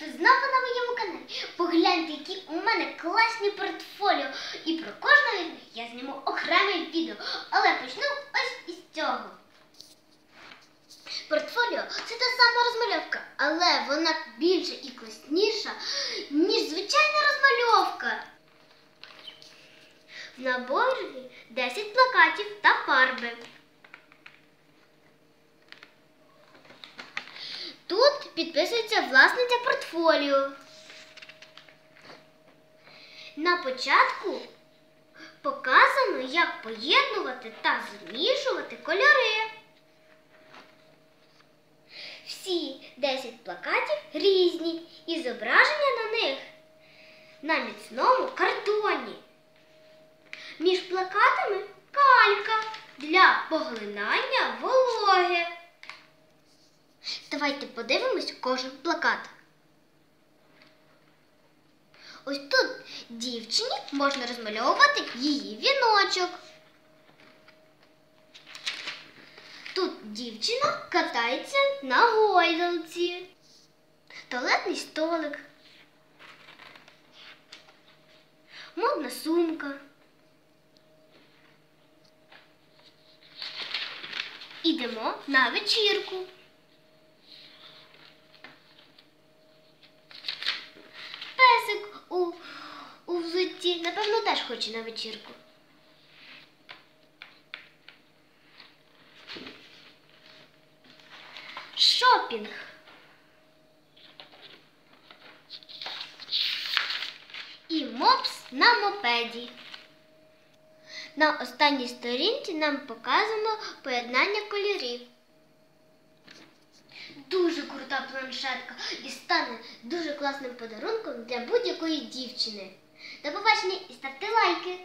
Ви знову на моєму каналі. Погляньте, які у мене класні портфоліо. І про кожного я зніму окреме відео. Але почну ось із цього. Портфоліо це та сама розмальовка, але вона більша і класніша, ніж звичайна розмальовка. В наборі 10 плакатів та фарби. Тут підписується власниця портфоліо. На початку показано, як поєднувати та змішувати кольори. Всі 10 плакатів різні і зображення на них на міцному картоні. Між плакатами калька для поглинання вологи. Давайте подивимось кожен плакат. Ось тут дівчині можна розмальовувати її віночок. Тут дівчина катається на гойдалці. Туалетний столик. Модна сумка. Ідемо на вечірку. Песик у, у взутті, напевно, теж хоче на вечірку. Шопінг. І мопс на мопеді. На останній сторінці нам показано поєднання кольорів. Дуже крута планшетка і стане дуже класним подарунком для будь-якої дівчини. До побачення і ставте лайки!